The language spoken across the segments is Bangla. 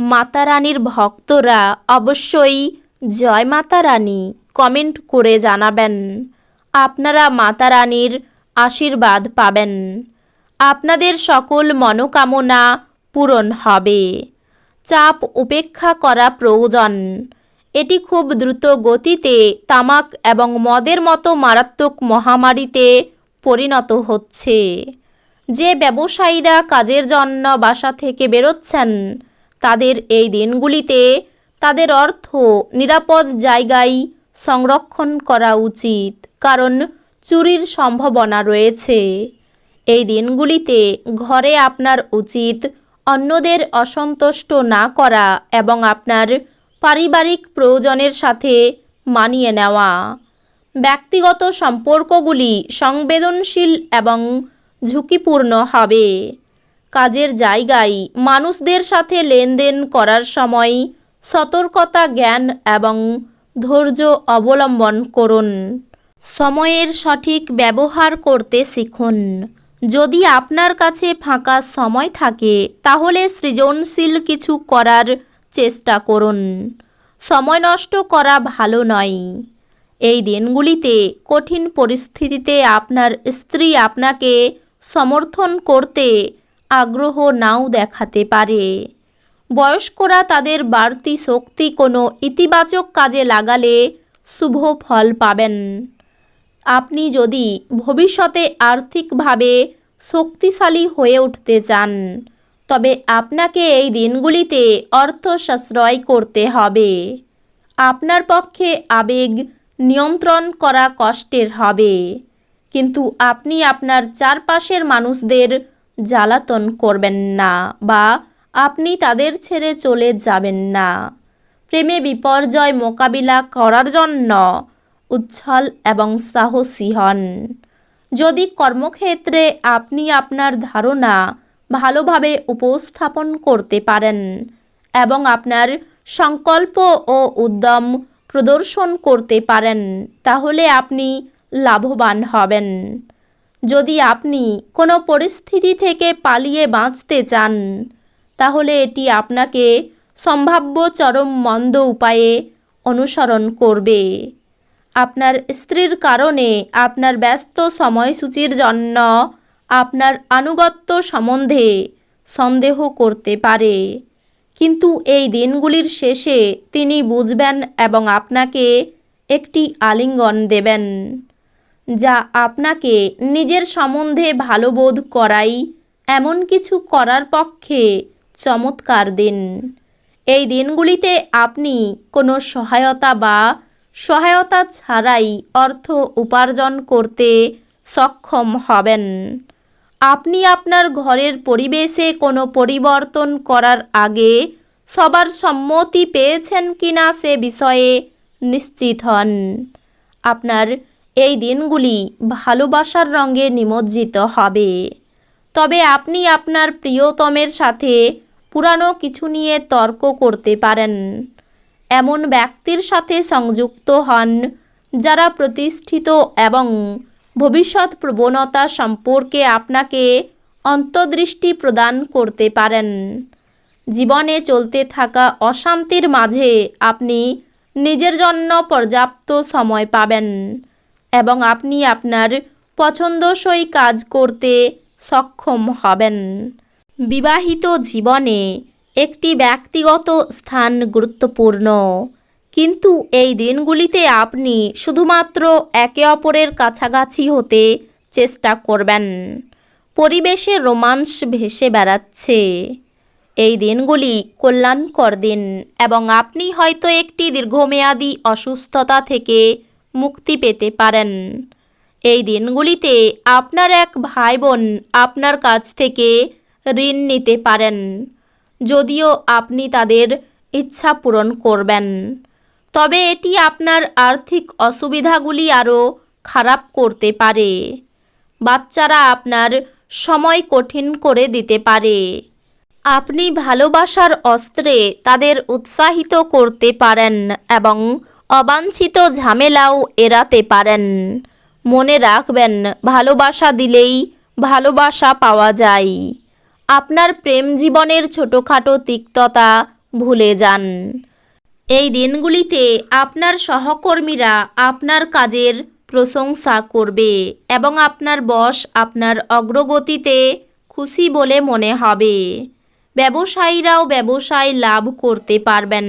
মাতা রানীর ভক্তরা অবশ্যই জয় মাতা রানী কমেন্ট করে জানাবেন। আপনারা মাতা রানীর আশীর্বাদ পাবেন। আপনাদের সকল মনোকামনা পূরণ হবে। চাপ উপেক্ষা করা প্রয়োজন। এটি খুব দ্রুত গতিতে তামাক এবং মদের মতো মারাত্মক মহামারীতে পরিণত হচ্ছে। যে ব্যবসায়ীরা কাজের জন্য বাসা থেকে বেরোচ্ছেন তাদের এই দিনগুলিতে তাদের অর্থ নিরাপদ জায়গায় সংরক্ষণ করা উচিত, কারণ চুরির সম্ভাবনা রয়েছে। এই দিনগুলিতে ঘরে আপনার উচিত অন্যদের অসন্তুষ্ট না করা এবং আপনার পারিবারিক প্রয়োজনের সাথে মানিয়ে নেওয়া। ব্যক্তিগত সম্পর্কগুলি সংবেদনশীল এবং ঝুঁকিপূর্ণ হবে। কাজের জায়গায় মানুষদের সাথে লেনদেন করার সময় সতর্কতা জ্ঞান এবং ধৈর্য অবলম্বন করুন। সময়ের সঠিক ব্যবহার করতে শিখুন। যদি আপনার কাছে ফাঁকা সময় থাকে, তাহলে সৃজনশীল কিছু করার চেষ্টা করুন। সময় নষ্ট করা ভালো নয়। এই দিনগুলিতে কঠিন পরিস্থিতিতে আপনার স্ত্রী আপনাকে সমর্থন করতে আগ্রহ নাও দেখাতে পারে। বয়স্করা তাদের বাড়তি শক্তি কোনো ইতিবাচক কাজে লাগালে শুভ ফল পাবেন। আপনি যদি ভবিষ্যতে আর্থিকভাবে শক্তিশালী হয়ে উঠতে চান, তবে আপনাকে এই দিনগুলিতে অর্থ সাশ্রয় করতে হবে। আপনার পক্ষে আবেগ নিয়ন্ত্রণ করা কষ্টের হবে। কিন্তু আপনি আপনার চারপাশের মানুষদের জ্বালাতন করবেন না বা আপনি তাদের ছেড়ে চলে যাবেন না। প্রেমে বিপর্যয় মোকাবিলা করার জন্য উচ্ছল এবং সাহসী হন। যদি কর্মক্ষেত্রে আপনি আপনার ধারণা ভালোভাবে উপস্থাপন করতে পারেন এবং আপনার সংকল্প ও উদ্যম প্রদর্শন করতে পারেন, তাহলে আপনি লাভবান হবেন। যদি আপনি কোনো পরিস্থিতি থেকে পালিয়ে বাঁচতে চান, তাহলে এটি আপনাকে সম্ভাব্য চরম মন্দ উপায়ে অনুসরণ করবে। আপনার স্ত্রীর কারণে আপনার ব্যস্ত সময়সূচির জন্য আপনার আনুগত্য সম্বন্ধে সন্দেহ করতে পারে। কিন্তু এই দিনগুলির শেষে তিনি বুঝবেন এবং আপনাকে একটি আলিঙ্গন দেবেন। যা আপনাকে নিজের সম্বন্ধে ভালো বোধ করাই, এমন কিছু করার পক্ষে চমৎকার দিন। এই দিনগুলিতে আপনি কোনো সহায়তা বা সহায়তা ছাড়াই অর্থ উপার্জন করতে সক্ষম হবেন। আপনি আপনার ঘরের পরিবেশে কোনো পরিবর্তন করার আগে সবার সম্মতি পেয়েছেন কিনা সে বিষয়ে নিশ্চিত হন। আপনার এই দিনগুলি ভালোবাসার রঙে নিমজ্জিত হবে। তবে আপনি আপনার প্রিয়তমের সাথে পুরানো কিছু নিয়ে তর্ক করতে পারেন। এমন ব্যক্তির সাথে সংযুক্ত হন যারা প্রতিষ্ঠিত এবং ভবিষ্যৎ প্রবণতা সম্পর্কে আপনাকে অন্তর্দৃষ্টি প্রদান করতে পারেন। জীবনে চলতে থাকা অশান্তির মাঝে আপনি নিজের জন্য পর্যাপ্ত সময় পাবেন। এবং আপনি আপনার পছন্দসই কাজ করতে সক্ষম হবেন। বিবাহিত জীবনে একটি ব্যক্তিগত স্থান গুরুত্বপূর্ণ। কিন্তু এই দিনগুলিতে আপনি শুধুমাত্র একে অপরের কাছাকাছি হতে চেষ্টা করবেন। পরিবেশে রোমান্স ভেসে বেড়াচ্ছে। এই দিনগুলি কল্যাণকর দিন এবং আপনি হয়তো একটি দীর্ঘমেয়াদী অসুস্থতা থেকে মুক্তি পেতে পারেন। এই দিনগুলিতে আপনার এক ভাই বোন আপনার কাছ থেকে ঋণ নিতে পারেন। যদিও আপনি তাদের ইচ্ছা পূরণ করবেন। তবে এটি আপনার আর্থিক অসুবিধাগুলি আরও খারাপ করতে পারে। বাচ্চারা আপনার সময় কঠিন করে দিতে পারে। আপনি ভালোবাসার অস্ত্রে তাদের উৎসাহিত করতে পারেন এবং অবাঞ্ছিত ঝামেলাও এড়াতে পারেন। মনে রাখবেন, ভালোবাসা দিলেই ভালোবাসা পাওয়া যায়। আপনার প্রেম জীবনের ছোটোখাটো তিক্ততা ভুলে যান। এই দিনগুলিতে আপনার সহকর্মীরা আপনার কাজের প্রশংসা করবে এবং আপনার বস আপনার অগ্রগতিতে খুশি বলে মনে হবে। ব্যবসায়ীরাও ব্যবসায় লাভ করতে পারবেন।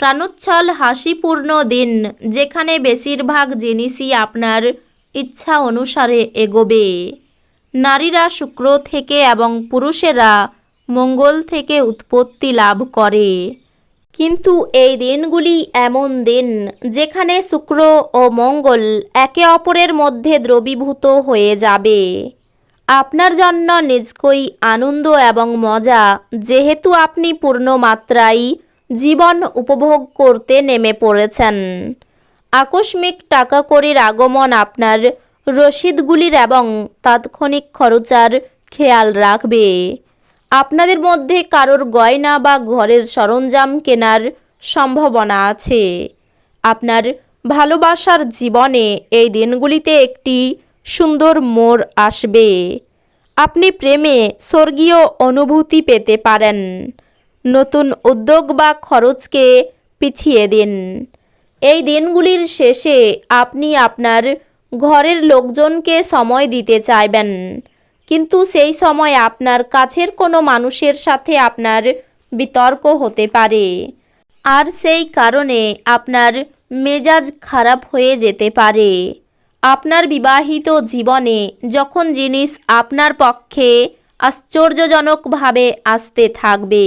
প্রাণোচ্ছল হাসিপূর্ণ দিন, যেখানে বেশিরভাগ জিনিসই আপনার ইচ্ছা অনুসারে এগোবে। নারীরা শুক্র থেকে এবং পুরুষেরা মঙ্গল থেকে উৎপত্তি লাভ করে। কিন্তু এই দিনগুলি এমন দিন, যেখানে শুক্র ও মঙ্গল একে অপরের মধ্যে দ্রবীভূত হয়ে যাবে। আপনার জন্য নিজকই আনন্দ এবং মজা, যেহেতু আপনি পূর্ণ মাত্রায় জীবন উপভোগ করতে নেমে পড়েছেন। আকস্মিক টাকা কড়ির আগমন আপনার রসিদগুলির এবং তাৎক্ষণিক খরচার খেয়াল রাখবে। আপনাদের মধ্যে কারোর গয়না বা ঘরের সরঞ্জাম কেনার সম্ভাবনা আছে। আপনার ভালোবাসার জীবনে এই দিনগুলিতে একটি সুন্দর মোড় আসবে। আপনি প্রেমে স্বর্গীয় অনুভূতি পেতে পারেন। নতুন উদ্যোগ বা খরচকে পিছিয়ে দিন। এই দিনগুলির শেষে আপনি আপনার ঘরের লোকজনকে সময় দিতে চাইবেন। কিন্তু সেই সময় আপনার কাছের কোনো মানুষের সাথে আপনার বিতর্ক হতে পারে। আর সেই কারণে আপনার মেজাজ খারাপ হয়ে যেতে পারে। আপনার বিবাহিত জীবনে যখন জিনিস আপনার পক্ষে আশ্চর্যজনকভাবে আসতে থাকবে